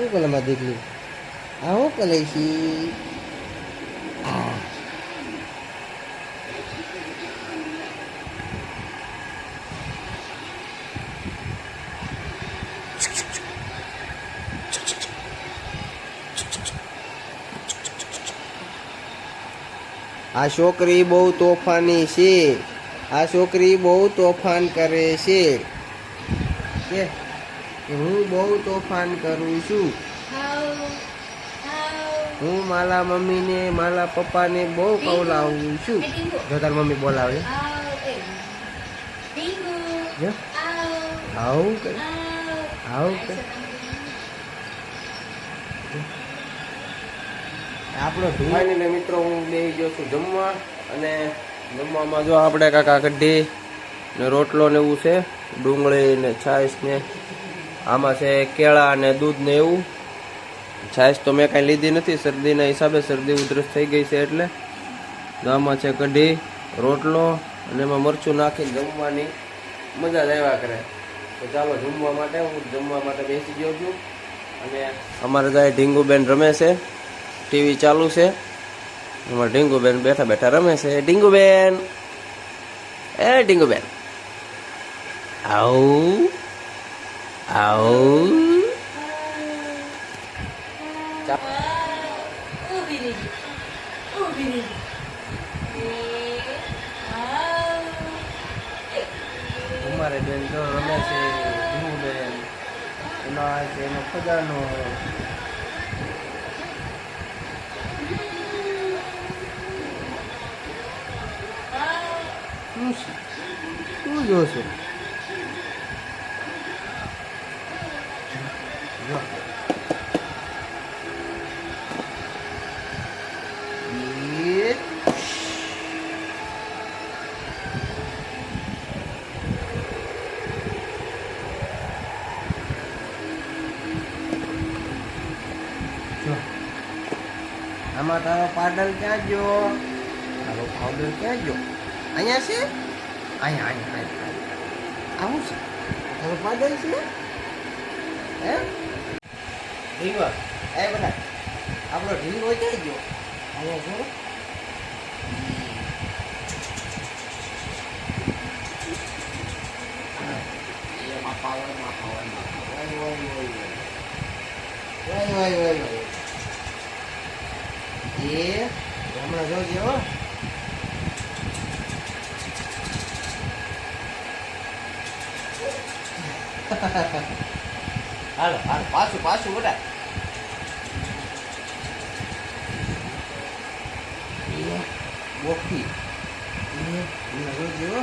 શું કરે મારી દીકરી આ શું કરે છે આ આ છોકરી બહુ તોફાની છે. આ છોકરી બહુ તોફાન કરે છે. કે? હું બહુ તોફાન કરું છું. હું મારા મમ્મીને, મારા પપ્પાને બહુ કવલાવું છું. જો તાર મમ્મી બોલાવે. જો. આવું કરે. આવું આપણો ધુમાઈને મિત્રો, હું બેસી ગયો છું જમવા અને જમવામાં જો આપણે કાકા કઢી ને રોટલો ને એવું છે, ડુંગળી ને છાશ ને આમાં છે કેળા અને દૂધ ને એવું. છાશ તો મેં કાંઈ લીધી નથી, શરદીના હિસાબે શરદી ઉધરસ થઈ ગઈ છે એટલે. આમાં છે કઢી, રોટલો અને એમાં મરચું નાખીને જમવાની મજા જ આવ્યા કરે. તો ચાલો, જમવા માટે હું જમવા માટે બેસી ગયો છું. અને અમારે ત્યાં ઢીંગુબેન રમે છે. ટીવી ચાલુ છે. એમાં ઢીંગુબેન બેઠા બેઠા રમે છે. ઢીંગુબેન! એ ઢીંગુબેન! આવું. આવું અમારે બેન જો રમે છે ઢીંગુબેન એમાં છે એનો ખજાનો? શું જોશો? જો. એ જો. આમાં તારો પાડલ ક્યાં ગયો તારો પાવડર ક્યાં ગયો અહીંયા છે અહીંયા અહીંયા અહીંયા આવું છે તારો પાડલ છે હે ઢીંગો એ બધા આપણો ઢીંગો ક્યાં ગયો વાય વાય એ હમણાં જોજે હો. હાલો હાલો પાછું પાછું બધા. બોખી હમણાં જોજે હો